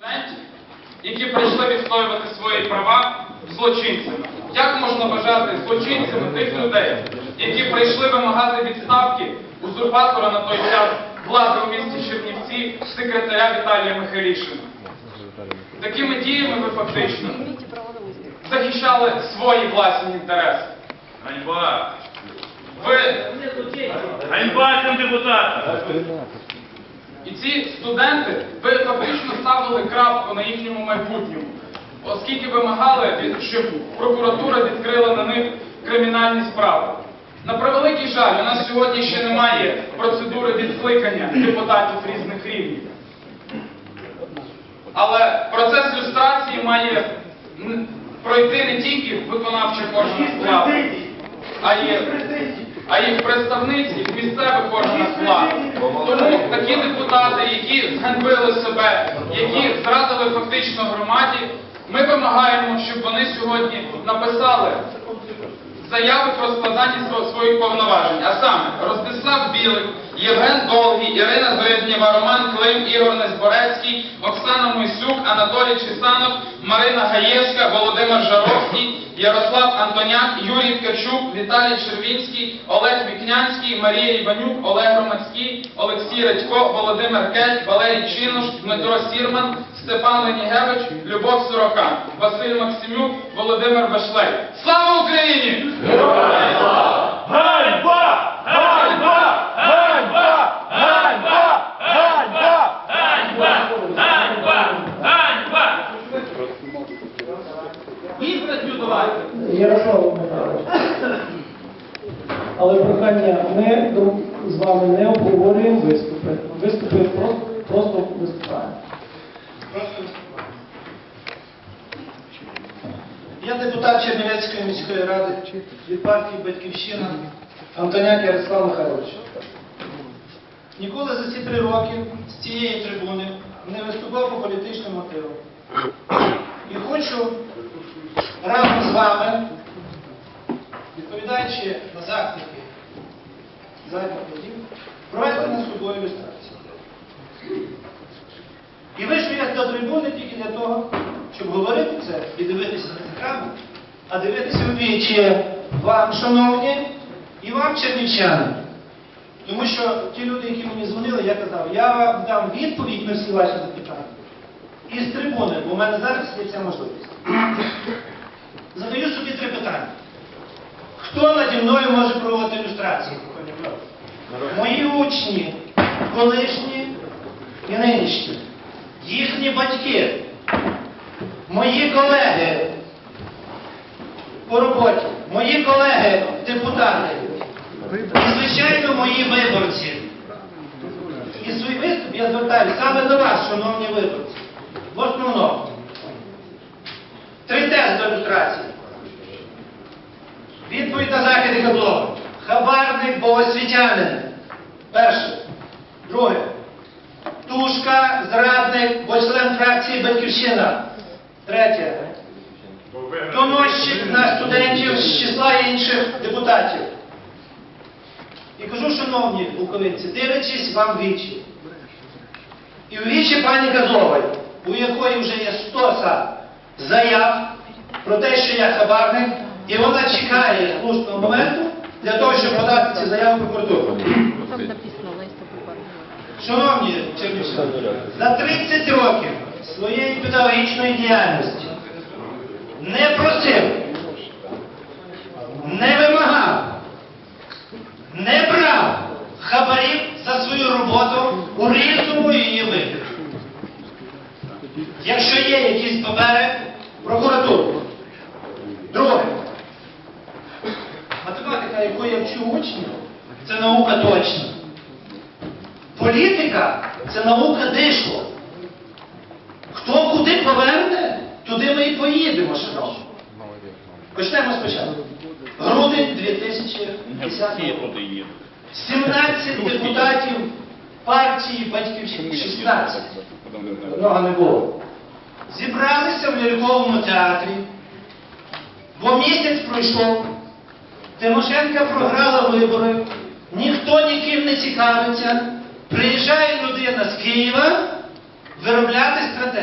студентів, які прийшли відстоювати свої права злочинцями. Як можна вважати злочинцями тих людей, які прийшли вимагати відставки узурпатора на той час влади у місті Чернівці секретаря Віталія Михайлішина? Такими діями ви фактично захищали свої власні інтереси. Ганьба! Ви Ганьба цим депутатам! І ці студенти, ви фактично ставили крапку на їхньому майбутньому, оскільки вимагали, щоб прокуратура відкрила на них кримінальні справи. На превеликий жаль, у нас сьогодні ще немає процедури відкликання депутатів різних рівнів. Але процес люстрації має пройти не тільки в виконавчих органах влади, а й, а й в представниць і в місцевих органах влади. Тому такі депутати, які зганьбили себе, які зрадили фактично громаді, ми вимагаємо, щоб вони сьогодні написали заяви про складання своїх повноважень, а саме Ростислав Білик, Євген Долгий, Ірина Гриднєва, Роман Клим, Ігор Незборецький, Оксана Мойсюк, Анатолій Чесанов, Марина Гаєвська, Володимир Жаровський, Ярослав Антоняк, Юрій Ткачук, Віталій Червінський, Олег Вікнянський, Марія Іванюк, Олег Громадський, Олексій Радько, Володимир Кель, Валерій Чинуш, Дмитро Сірман, Степан Ленігевич, Любов Сорока, Василь Максимюк, Володимир Башлей. Слава Україні! Ганьба! Ганьба! Ганьба! Ганьба! Ганьба! Ганьба! Ганьба! Ганьба! Ярослав Михайлович. Але прохання, ми з вами не обговорюємо виступи. Виступи просто, просто виступаємо. Я депутат Чернівецької міської ради від партії Батьківщина Антоняк Ярослав Михайлович. Ніколи за ці три роки з цієї трибуни не виступав по політичним мотивам. І хочу разом з вами, відповідаючи на заклики закликів, провести над собою ілюстрацію. І вийшов я до трибуни тільки для того, щоб говорити це і дивитися на екран, а дивитися в вічі вам, шановні, і вам, чернівчани. Тому що ті люди, які мені дзвонили, я казав, я вам дам відповідь на всі ваші запитання. І з трибуни, бо в мене зараз є ця можливість. Задаю собі три питання. Хто наді мною може проводити ілюстрації? Мої учні, колишні і нинішні, їхні батьки, мої колеги по роботі, мої колеги депутати і, звичайно, мої виборці. І свій виступ я звертаюся саме до вас, шановні виборці. В основному. Три тези до ілюстрації. Відповідь на закиди Каблова. Хабарник, бо освітянин. Перше. Друге. Тушка, зрадник, бо член фракції Батьківщина. Третє. Доносчик на студентів з числа інших депутатів. І кажу, шановні буковинці, дивлячись вам вічі. І в вічі пані Газової, у якої вже є стоса заяв про те, що я хабарник, і вона чекає слушного моменту для того, щоб подати ці заяви прокуратуру. Шановні Чернівські, за 30 років своєї педагогічної діяльності не просив, Якщо є якісь папери, прокуратуру. Друге. Математика, яку я вчу учнів, це наука точна. Політика це наука дишло. Хто куди поверне, туди ми і поїдемо, шановні. Почнемо спочатку. Грудень 2010 року. 17 депутатів партії Батьківщини, 16. Одного не було. Зібралися в ляльковому театрі, бо місяць пройшов, Тимошенка програла вибори, ніхто ніким не цікавиться. Приїжджає людина з Києва виробляти стратегію.